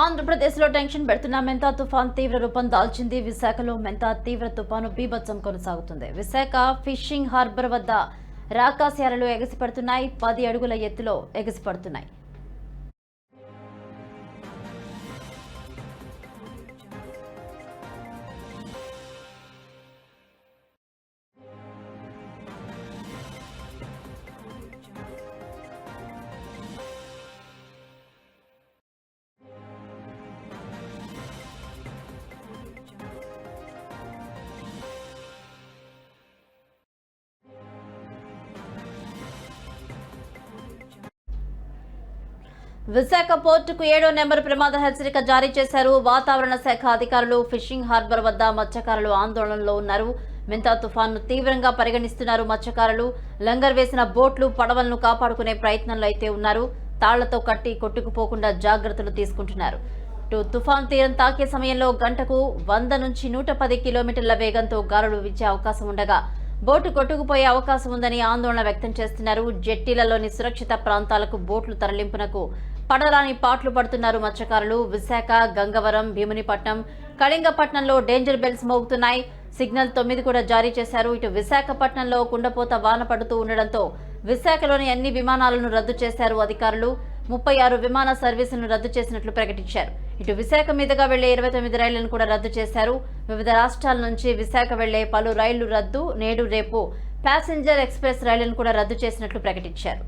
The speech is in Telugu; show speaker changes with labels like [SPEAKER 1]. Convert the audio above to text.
[SPEAKER 1] ఆంధ్రప్రదేశ్లో టెన్షన్ పెడుతున్న మెంతా తుఫాన్ తీవ్ర రూపం దాల్చింది. విశాఖలో మెంతా తీవ్ర తుఫాను బీభత్సం కొనసాగుతుంది. విశాఖ ఫిషింగ్ హార్బర్ వద్ద రాకాశాలలో ఎగసిపడుతున్నాయి. పది అడుగుల ఎత్తులో ఎగసిపడుతున్నాయి. విశాఖ పోర్టుకు ఏడో నెంబర్ ప్రమాద హెచ్చరిక జారీ చేశారు. వాతావరణ శాఖ అధికారులు ఫిషింగ్ హార్బర్ వద్ద మత్స్యకారులు ఆందోళనలో ఉన్నారు. మింతా తుఫాన్ను తీవ్రంగా పరిగణిస్తున్నారు మత్స్యకారులు. లంగర్ వేసిన బోట్లు పడవలను కాపాడుకునే ప్రయత్నంలో అయితే ఉన్నారు. తాళ్ళతో కట్టి కొట్టుకుపోకుండా జాగ్రత్తలు తీసుకుంటున్నారు. తుఫాన్ తీరం తాకే సమయంలో గంటకు వంద నుంచి నూట పది కిలోమీటర్ల వేగంతో గాలులు వీచే అవకాశం ఉండగా బోటు కొట్టుకుపోయే అవకాశం ఉందని ఆందోళన వ్యక్తం చేస్తున్నారు. జెట్టీలలోని సురక్షిత ప్రాంతాలకు బోట్లు తరలింపునకు పడరాని పాట్లు పడుతున్నారు మత్స్యకారులు. విశాఖ గంగవరం భీమునిపట్నం కళింగపట్నంలో డేంజర్ బెల్స్ మోగుతున్నాయి. సిగ్నల్ తొమ్మిది కూడా జారీ చేశారు. ఇటు విశాఖపట్నంలో కుండపోత వాన పడుతూ ఉండడంతో విశాఖలోని అన్ని విమానాలను రద్దు చేశారు అధికారులు. ముప్పై ఆరు విమాన సర్వీసులను రద్దు చేసినట్లు ప్రకటించారు. ఇటు విశాఖ మీదుగా వెళ్ళే ఇరవై తొమ్మిది రైళ్ళను కూడా రద్దు చేశారు. వివిధ రాష్ట్రాల నుంచి విశాఖ వెళ్ళే పలు రైళ్ళు రద్దు నేడు రేపు ప్యాసింజర్ ఎక్స్ప్రెస్ రైళ్ళను కూడా రద్దు చేసినట్లు ప్రకటించారు.